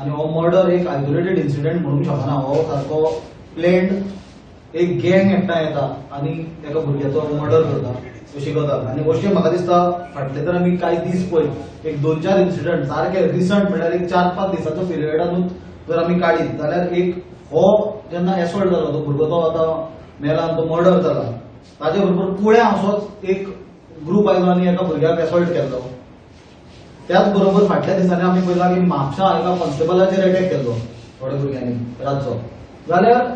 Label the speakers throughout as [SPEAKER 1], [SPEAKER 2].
[SPEAKER 1] आनी हो मर्डर एक आयसोलेटेड इन्सिडेंट म्हणूंक शकना हो. सारको प्लेन एक गँग एकठांय येता आनी एका भुरग्याचो मर्डर करता. अशी गजाल आनी अशें म्हाका दिसता फाटले तर आमी कांय दीस पळय एक दोन चार इन्सिडंट सारके रिसंट म्हणल्यार एक चार पांच दिसाचो पिरियडानूच जर आमी काडीत जाल्यार एक हो जेन्ना एसॉल्ट जालो तो भुरगो तो आतां मेला तो मर्डर जाला ताजे बरोबर पुळ्या असोच एक ग्रुप आयलो आनी एका भुरग्याक एसॉल्ट केल्लो त्याच बरोबर फाटल्या दिसांनी आमी पळयला की म्हापसा एका कॉन्स्टेबलाचेर अटॅक केल्लो थोड्या भुरग्यांनी रातचो जाल्यार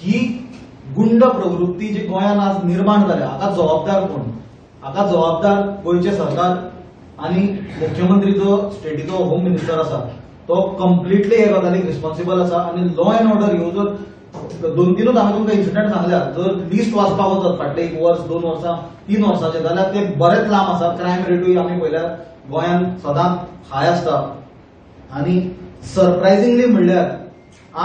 [SPEAKER 1] ही गुंड प्रवृत्ती जी गोंयांत आज निर्माण जाल्या हाका जबाबदार कोण? हाका जबाबदार गोंयचे सरकार आनी मुख्यमंत्री जो स्टेटीचो होम मिनिस्टर आसा तो कम्प्लिटली हे गजालीक रिस्पॉन्सिबल आसा आनी लॉ अँड ऑर्डर ह्यो जर दोन तीनूच हांवें तुमकां इन्सिडंट सांगल्यात जर लिस्ट वाचपाक वचत फाटले एक वर्स दोन वर्सां तीन वर्सांचे जाल्यार ते बरेच लांब आसा क्रायम रेटूय आमी पळयल्यार गोंयांत सदांच हाय आसता आनी सरप्रायझिंगली म्हणल्यार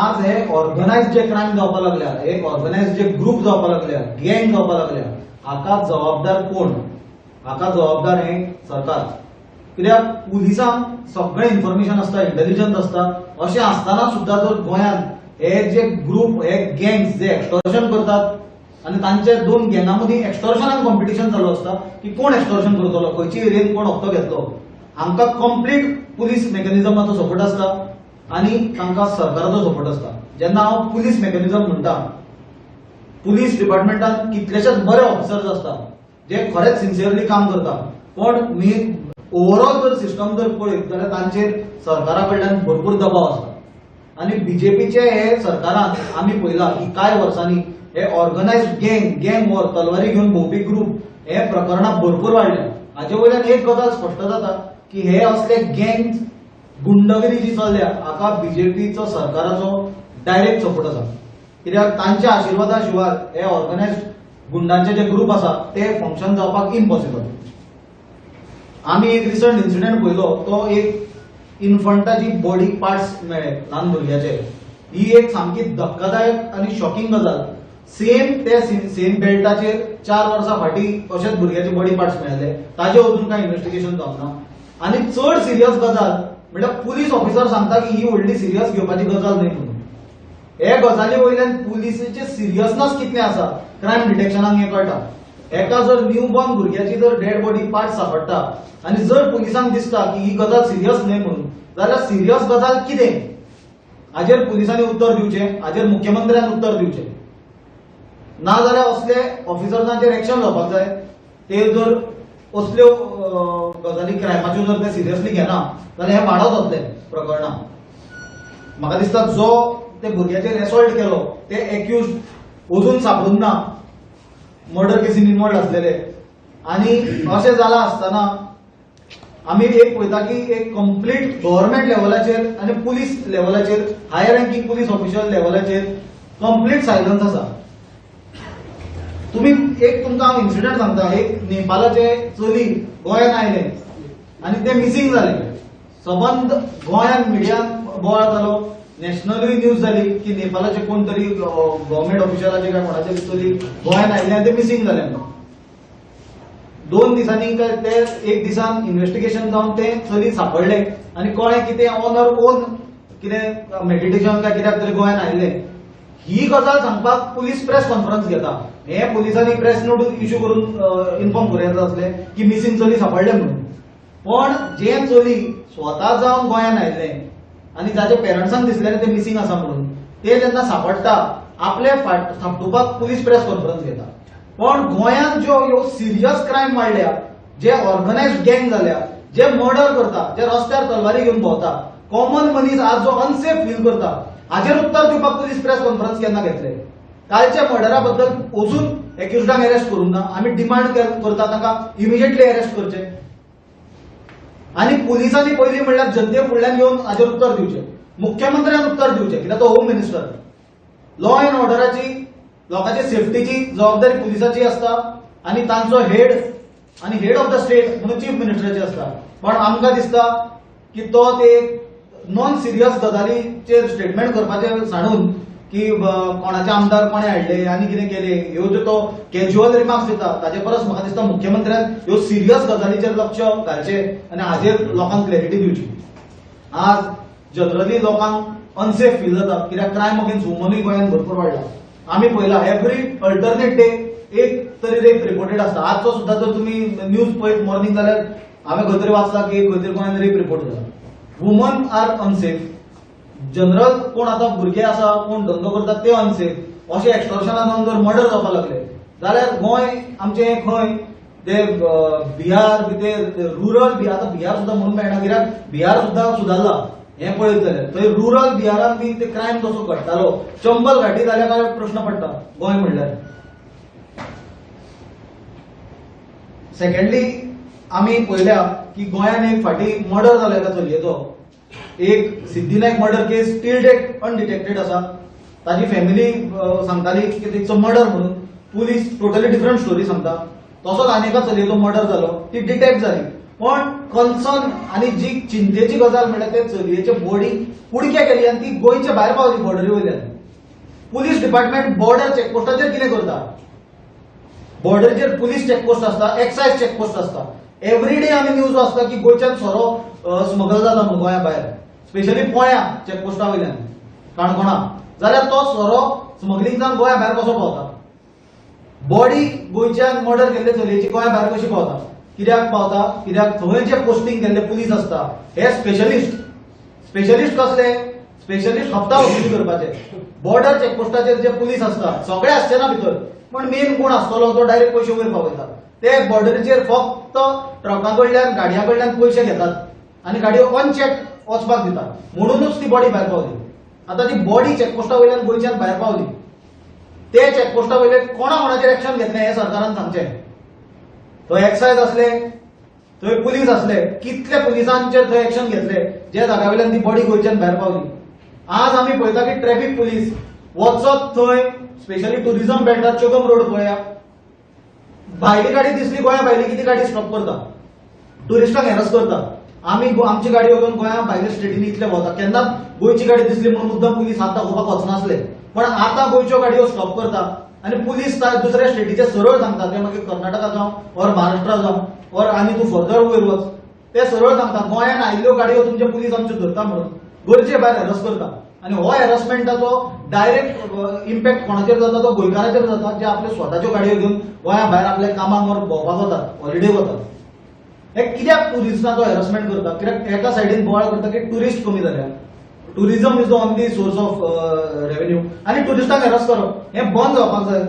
[SPEAKER 1] आज हे ऑर्गनायज जे क्रायम जावपाक लागल्या एक ऑर्गनायज जे ग्रुप जावपाक लागल्या गँग जावपाक लागल्या हाका जबाबदार कोण? हाका जबाबदार हे सरकार. कित्याक? पुलिसांक सगळें इन्फॉर्मेशन आसता इंटेलिजन्स आसता अशें आसतना सुद्दां जर गोंयांत हे जे ग्रुप हे गँग्स जे एक्सटॉर्शन करतात आनी तांचे दोन गँगा मदीं एक्स्टॉर्शनाक कॉम्पिटिशन चालू आसता की कोण एक्स्टॉर्शन करतलो खंयची एरियेन कोण हप्तो घेतलो हांकां कंप्लीट पुलीस मेकॅनिझमाचो सपोर्ट आसता आनी तांकां सरकाराचो सपोर्ट आसता जेन्ना हांव पुलीस मेकॅनिझम म्हणटा पुलीस डिपार्टमेंटान कितलेशेच बरे ऑफिसर्स आसता जे खरेंच सिन्सियरली काम करता पण मी ओव्हरऑल जर सिस्टम जर पळयत जाल्यार तांचेर सरकारा कडल्यान भरपूर दबाव आसता आनी बीजेपीचे हे सरकारान आमी पळयला की कांय वर्सांनी हे ऑर्गनायज गँग गँग वॉर तलवारी घेवन भोंवपी ग्रुप हे प्रकरणां भरपूर वाडल्या हाचे वयल्यान एक गजाल स्पश्ट जाता की हे असले गँग गुंडगिरी जी चल्ल्या हाका बीजेपीचो सरकाराचो डायरेक्ट सपोर्ट आसा कित्याक तांच्या आशिर्वादा शिवाय हे ऑर्गनायज गुंडांचे जे ग्रुप आसा ते फंक्शन जावपाक इम्पॉसिबल आमी एक रिसंट इन्सिडेंट पळयलो तो एक इन्फंटाची बॉडी पार्ट्स मेळ्ळे ल्हान भुरग्याचे. ही एक सामकी धक्कादायक आनी शॉकिंग गजाल. सेम ते सेम बेल्टाचेर चार वर्सां फाटीं अशेच भुरग्याचे बॉडी पार्ट्स मेळ्ळे ताजे अजून कांय इन्व्हेस्टिगेशन जावंक ना. आनी चड सिरियस गजाल म्हणल्यार पुलीस ऑफिसर सांगता की ही व्हडली सिरियस घेवपाची गजाल न्हय म्हणून. हे गजाली वयल्यान पुलिसेचे सिरियसनस कितलें आसा क्रायम डिटेक्शनाक हें कळटा. एका जर न्यू बॉर्न भुरग्याची जर डेड बॉडी पार्ट सापडटा आनी जर पुलिसांक दिसता की ही गजाल सिरियस न्हय म्हणून जाल्यार सिरियस गजाल कितें? हाजेर पुलिसांनी उत्तर दिवचें हाजेर मुख्यमंत्र्यान उत्तर दिवचें. नाजाल्यार असले ऑफिसर्सांचेर एक्शन जावपाक जाय ते जर असल्यो गजाली क्रायमाच्यो जर ते सिरियसली घेना जाल्यार हे वाडत वतले प्रकरणां. म्हाका दिसता जो ते भुरग्याचेर एसॉल्ट केलो ते एक्यूज अजून सापडूंक ना. मर्डर केसीन इन्वॉल्ड आसलेले आनी अशें जालां आसतना आमी एक पळयता की एक कंप्लीट गव्हर्मेंट लेवलाचेर आनी पुलीस लेवलाचेर हायर रँकींग पुलीस ऑफिशियल लेवलाचेर कंप्लीट सायलन्स आसा. तुम्ही एक तुमकां हांव इन्सिडंट सांगता. एक नेपाळाचे चली गोंयांत आयले आनी ते मिसींग जाले सबंद गोंयांत मिडियान बोवाळ जालो नॅशनलूय न्यूज जाली की नेपालाचे कोण तरी गव्हर्मेंट ऑफिशियलाचे काय कोणाचे चली गोंयांत आयले आनी ते मिसींग जाले दोन दिसांनी काय ते एक दिसान इन्व्हेस्टिगेशन जावन ते चली सापडले. आनी कळ्ळें की ते ऑन ऑर ओन कितें मेडिटेशन काय कित्याक तरी गोंयांत आयले ही गजाल सांगपाक पुलीस प्रेस कॉन्फरन्स घेता हे पुलिसांनी प्रेस नोट इश्यू करून इन्फॉर्म करूं येता आसले की मिसींग चली सापडले म्हणून. पण जे चली स्वता जावन गोंयांत आयले आनी जाचे पेरंट्सांक दिसलेले ते मिसींग आसा म्हणून ते जेन्ना सांपडटा आपले फाट थापटुपाक पुलीस प्रेस कॉन्फरन्स घेता. पण गोंयांत ज्यो ह्यो सिरियस क्रायम वाडल्या जे ऑर्गनायज गँग जाल्या जे मर्डर करता जे रस्त्यार तलवारी घेवन भोंवता कॉमन मनीस आज जो अनसेफ फील करता हाजेर उत्तर दिवपाक पुलीस प्रेस कॉन्फरन्स केन्ना घेतले. कालच्या मर्डराबद्दल अजून एक्युजाक अरेस्ट करूंक ना. आमी डिमांड करता ताका इमिजिएटली अरेस्ट करचे आनी पुलिसांनी पयलीं म्हणल्यार जनते फुडल्यान येवन हाजेर उत्तर दिवचें मुख्यमंत्र्यान उत्तर दिवचें कित्याक तो होम मिनिस्टर लॉ अँड ऑर्डराची लोकांची सेफ्टीची जबाबदारी पुलिसाची आसता आनी तांचो हेड आनी हेड ऑफ द स्टेट म्हणून चीफ मिनिस्टराची आसता पण आमकां दिसता की तो ते नॉन सिरियस गजालीचेर स्टेटमेंट करपाचें सांडून की कोणाचे आमदार कोणे हाडले आनी कितें केले ह्यो ज्यो तो कॅज्युअल रिमार्क्स दिता ताचे परस म्हाका दिसता मुख्यमंत्र्यान ह्यो सिरियस गजालीचेर लक्ष घालचें आनी हाजेर लोकांक क्लॅरिटी दिवची. आज जनरली लोकांक अनसेफ फील जाता कित्याक क्रायम अगेन्स्ट वुमनूय गोंयांत भरपूर वाडला. आमी पळयला एवरी अल्टरनेट डे एक तरी रेप रिपोर्टेड आसता. आजचो सुद्दां जर तुमी न्यूज पळयत मॉर्निंग जाल्यार हांवें खंय तरी वाचला की खंय तरी गोंयांत रेप रिपोर्ट जाला वुमन आर अनसेफ जनरल कोण आता भुरगे आसा कोण धंदो करता ते अनसेफ अशें एक्सटॉर्शना जावन जर मर्डर जावपाक लागले. जाल्यार गोंय आमचें खंय ते बिहार ते रुरल बिहार आतां बिहार सुद्दां म्हणून मेळना. कित्याक बिहार सुद्दां सुदारला हें पळयत जाल्यार. थंय रुरल बिहारान बी ते क्रायम कसो घडटालो? चंबल घाटी जाल्यार काय प्रश्न पडटा? गोंय म्हणल्यार. सेकेंडली आमी पळयल्या की गोंयान एक फाटी मर्डर जालो एका चलयेचो? एक Siddhi Naik murder case till date undetected आसा ताजी फॅमिली सांगताली की तिचो मर्डर म्हणून. पुलीस टोटली डिफरंट स्टोरी सांगता. तसोच आनी एका चलयेचो मर्डर जालो ती डिटेक्ट जाली पण कन्सर्न आनी जी चिंतेची गजाल म्हणल्यार ते चलयेचे बॉडी उडक्या केली आनी ती गोंयच्या भायर पावली बॉर्डरी वयल्यान पुलीस डिपार्टमेंट बॉर्डर चेकपोस्टाचेर कितें करता. बॉर्डरीचेर पुलीस चेकपोस्ट आसता एक्सायज चेकपोस्ट आसता एवरी डे आमी न्यूज वाचता की गोंयच्यान सोरो स्मगल जाता म्हणून गोंया भायर स्पेशली पोळ्या चेकपोस्टा वयल्यान काणकोणा. जाल्यार तो सोरो स्मगलिंग जावन गोंया भायर कसो पावता बॉडी गोंयच्यान मर्डर केल्ले चलयेची गोंया भायर कशी पावता कित्याक पावता कित्याक थंय जे पोस्टिंग केल्ले पुलीस आसता हे स्पेशलिस्ट स्पेशलिस्ट कसले? स्पेशलिस्ट हप्ता वसुली करपाचे. बॉर्डर चेकपोस्टाचेर जे पुलीस आसता सगळे आसचे ना भितर पण मेन कोण आसतलो तो डायरेक्ट पयशे वयर पावयता ते बॉर्डरीचेर फक्त ट्रका कडल्यान गाडया कडल्यान पयशे घेतात आनी गाडयो अनचेक वचपाक दिता म्हणूनच ती बॉडी भायर पावली आतां ती बॉडी चेकपोस्टा वयल्यान गोंयच्यान भायर पावली ते चेकपोस्टा वयले कोणा कोणाचेर एक्शन घेतलें हें सरकारान सांगचें थंय एक्सायज असले थंय पुलीस असले कितले पुलिसांचेर थंय एक्शन घेतले जे जाग्या वयल्यान ती बॉडी गोंयच्यान भायर पावली आज आमी पळयता की ट्रॅफिक पुलीस वचत थंय स्पेशली टुरिझम बेल्टात चोगम रोड पळया. भायली गाडी दिसली गोंया भायली किती गाडी स्टॉप करता. टुरिस्टांक हॅरस करता. आमी आमची गाडी वगैरे गोंया भायल्या स्टेटीनी इतले भोंवता केन्नाच गोंयची गाडी दिसली म्हणून मुद्दम पुलीस हात दाखोवपाक वचनासले पण आतां गोंयच्यो गाडयो स्टॉप करता आनी पुलीस दुसऱ्या स्टेटीचे सरळ सांगता ते मागीर कर्नाटका जावं और महाराष्ट्रा जावं और आनी तूं फर्दर वयर वच ते सरळ सांगता गोंयान आयिल्ल्यो गाडयो तुमचे पुलीस आमच्यो धरता म्हणून. गरजे भायर हॅरस करता आनी हो हॅरसमेंटाचो डायरेक्ट इम्पॅक्ट कोणाचेर जाता? तो गोंयकाराचेर जाता. जे आपले स्वताच्यो गाडयो घेवन गोंया भायर आपल्या कामांक वर भोंवपाक वतात हॉलिडे वतात हे कित्याक टुरिस्टांचो हॅरसमेंट करता? कित्याक एका सायडीन बोवाळ करता की टुरिस्ट कमी जाल्या tourism is the only source of revenue आनी टुरिस्टांक हॅरस करप हें बंद जावपाक जाय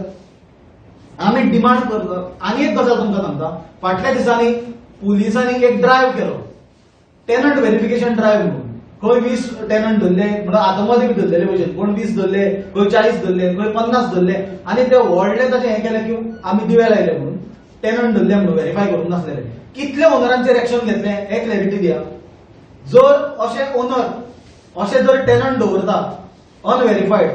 [SPEAKER 1] आमी डिमांड करता आनी एक गजाल तुमकां सांगता. फाटल्या दिसांनी पुलिसांनी एक ड्रायव्ह केलो. टेनंट व्हेरिफिकेशन ड्रायव्ह म्हणून. खंय वीस टेनंट धरले म्हणून आतमध्ये बी धरलेले भशेन कोण वीस धरले खंय चाळीस धरले खंय पन्नास धरले. आनी ते व्हडले तशें हें केलें की आमी दिवे लायले म्हणून. टेनंट धरले म्हणून व्हेरीफाय करूंक नासलेले. कितले ओनरांचेर एक्शन घेतले? हे क्लॅरिटी दिया. जर असे ओनर असे जर टेनंट दवरता अनव्हेरीफाईड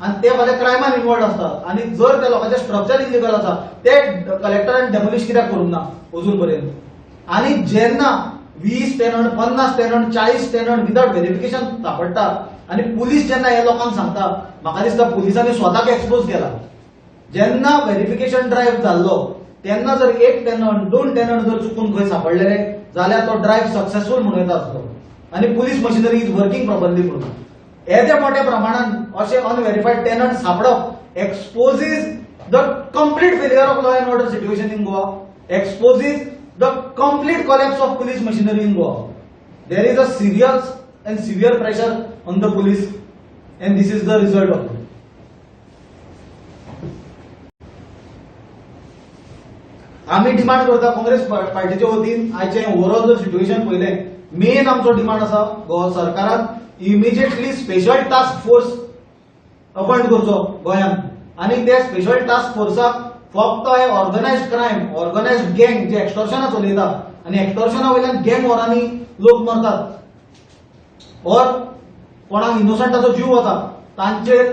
[SPEAKER 1] आणि ते माझ्या क्रायमान इन्वॉल्ड असतात आणि जर त्या लोकांचे स्ट्रक्चर इलिगल आसा ते कलेक्टरान डेमोलिश कित्याक करूंक ना अजून पर्यंत आणि जेन्ना वीस टेनंट पन्नास टेनंट चाळीस टेनंट विदाउट व्हेरिफिकेशन सापडटा आणि पुलीस जेन्ना हे लोकांक सांगता म्हाका दिसता पुलिसांनी स्वताक एक्सपोज केला. जेन्ना व्हेरिफिकेशन ड्रायव्ह जाल्लो तेन्ना जर एक टेनंट दोन टेनंट जर चुकून खंय सापडलेले जाल्यार तो ड्रायव्ह सक्सेसफूल म्हणून येता आसलो आणि police machinery is working properly म्हणून. येद्या मोठ्या प्रमाणात असे unverified tenant सापडप exposes the complete failure of law and order situation in Goa exposes the complete collapse of police machinery in Goa there is a serious and severe pressure on the police and this is the result of आमी आम्ही demand करता काँग्रेस पार्टीचे पार्टीच्या वतीन आयचे overall जर situation पळयलें main आमचो डिमांड आसा गोवा सरकारान immediately special task force appoint करचो गोंयांत आनी ते स्पेशल टास्क फोर्साक फक्त हे ऑर्गनायज्ड क्रायम ऑर्गनायज्ड गँग जे एक्सटॉर्शनां चलयता आनी एक्सटॉर्शना वयल्यान गँग वॉरांनी लोक मरतात. और कोणाक इनोसंटाचो जीव वता तांचेर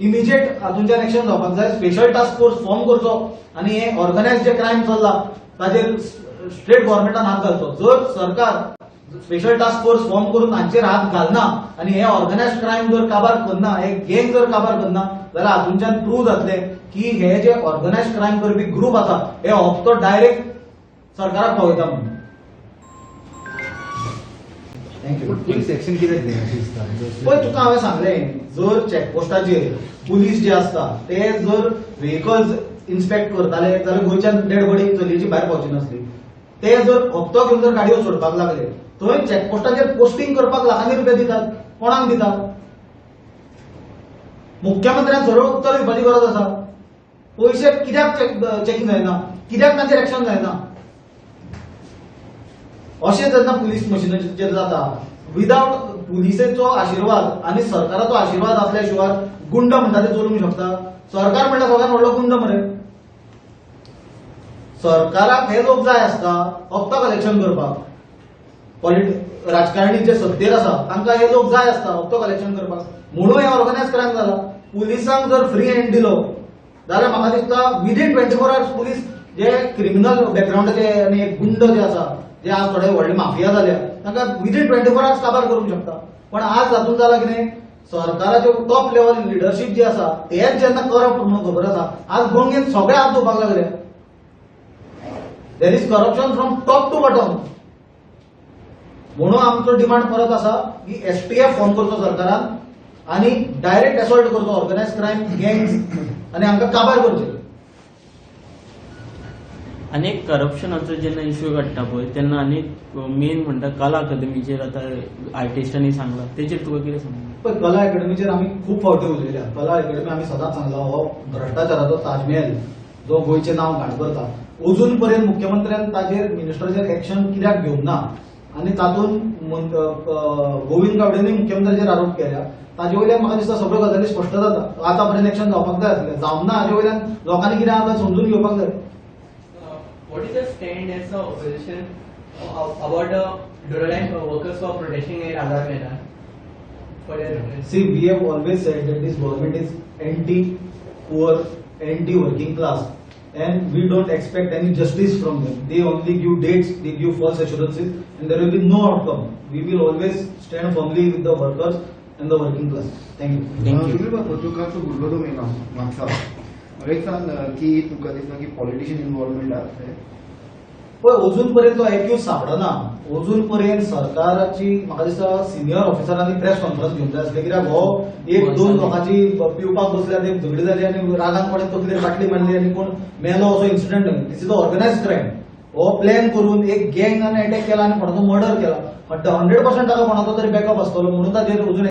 [SPEAKER 1] इमिजिएट हातूंच्यान एक्शन जावपाक जाय स्पेशल टास्क फोर्स फॉर्म करचो आनी हे ऑर्गनायज जे क्रायम चल्ला ताचेर स्टेट गव्हर्नमेंटान हात घालचो जर सरकार स्पेशल टास्क फोर्स फॉर्म करून हांचेर हात घालना आनी हे ऑर्गनायज क्रायम जर काबार करना हे गँग जर काबार करना जाल्यार हातूंच्यान प्रूव जातले की हे जे ऑर्गनायज क्रायम करपी ग्रुप आसा हे हप्तो डायरेक्ट सरकाराक पावयता म्हणून.
[SPEAKER 2] दिसता
[SPEAKER 1] पळय तुका हांवें सांगलें जर चॅकपोस्टाचेर पुलीस जे आसता ते जर व्हेकल्स इन्स्पेक्ट करताले जाल्यार गोंयच्यान डेड बॉडी चलयेची भायर पावची नासली. ते जर हप्तो घेवन जर गाडयो सोडपाक लागले थंय चॅकपोस्टाचेर पोस्टिंग करपाक लाखांनी रुपया दितात कोणाक दितात? मुख्यमंत्र्यान सरळ उत्तर दिवपाची गरज आसा. पयशे कित्याक चेकिंग जायना? कित्याक तांचेर एक्शन जायना? अशें जेन्ना पुलीस मशिनरीचेर जाता विदावट पुलिसेचो आशिर्वाद आनी सरकाराचो आशिर्वाद आसल्या शिवाय गुंड म्हणटा ते चलूंक शकता सरकार म्हणटा सगळ्यात व्हडलो गुंड मरे सरकाराक हे लोक जाय आसता फक्त कलेक्शन करपाक. पॉलिट राजकारणी जे सत्तेर आसा तांकां हे लोक जाय आसता फक्त कलेक्शन करपाक. म्हणून हे ऑर्गनायज क्रायम जाला पुलिसांक जर फ्री हँड दिलो जाल्यार म्हाका दिसता within twenty four hours police जे क्रिमिनल बॅकग्रावंडाचे आनी एक गुंड जे आसा जे आज थोडे व्हडले माफिया जाल्या तांकां विदीन ट्वेंटी फोर आवर्स काबार करूंक शकता. पण आज जातून जाला कितें सरकाराचे टॉप लेवल लिडरशीप जी आसा तेच जेन्ना करप्ट म्हणून खबर आसा आज गोंगेन सगळे हात धुवपाक लागले there is corruption from top to bottom म्हणून आमचो डिमांड परत आसा की एसटीएफ फोन करचो सरकारान आनी डायरेक्ट असॉल्ट करचो ऑर्गनायज क्रायम गँग्स आनी हांकां काबार करचे
[SPEAKER 3] आनी एक करप्शनाचो जेन्ना इश्यू काडटा पळय तेन्ना आनी मेन म्हणटा कला अकादमीचेर आतां आर्टिस्टांनी सांगला तेचेर तुका कितें सांगू.
[SPEAKER 1] पण कला अकादमीचेर आमी खूप फावटी उलयल्या. कला अकादमी आमी सदांच सांगला हो भ्रश्टाचाराचो ताजमहल जो गोंयचें नांव घाट करता अजून पर्यंत मुख्यमंत्र्यान ताजेर मिनिस्टराचेर एक्शन कित्याक घेवंक ना? आनी तातूंत गोविंद गावडेंनी मुख्यमंत्र्याचेर आरोप केल्या. ताजे वयल्यान म्हाका दिसता सगळ्यो गजाली स्पश्ट जाता. आतां पर्यंत एक्शन जावपाक जाय आसलें. जावंक ना हाजे वयल्यान. लोकांनी कितें आसा समजून घेवपाक जाय.
[SPEAKER 4] What is the stand as the opposition about the Duraline workers who are protesting at Azhar Maidan? For their reference?
[SPEAKER 1] See, we have always said that this government is anti-poor, anti-working class, and we don't expect any justice from them. They only give dates, they give false assurances, and there will be no outcome. We will always stand firmly with the workers and the working class. Thank you.
[SPEAKER 3] Thank you.
[SPEAKER 2] सांग की तुका दिसता की politician involvement आसा
[SPEAKER 1] पण अजून पर्यंत तो accused सापडना. अजून पर्यंत सरकाराची म्हाका दिसता सिनियर ऑफिसरांनी प्रेस कॉन्फरन्स घेवंक जाय आसली कित्याक हो एक दोन लोकांची पिवपाक बसल्या ते झगडी जाली आनी रागान कोणें तकलेर बाटली मारली आनी कोण मेलो असो incident this is organise crime हो प्लॅन करून एक गँगान अटॅक केला आनी कोणाचो मर्डर केला. हंड्रेड पर्सेंट ताका कोणाचो तरी बॅकअप आसतलो म्हणून ताचेर अजून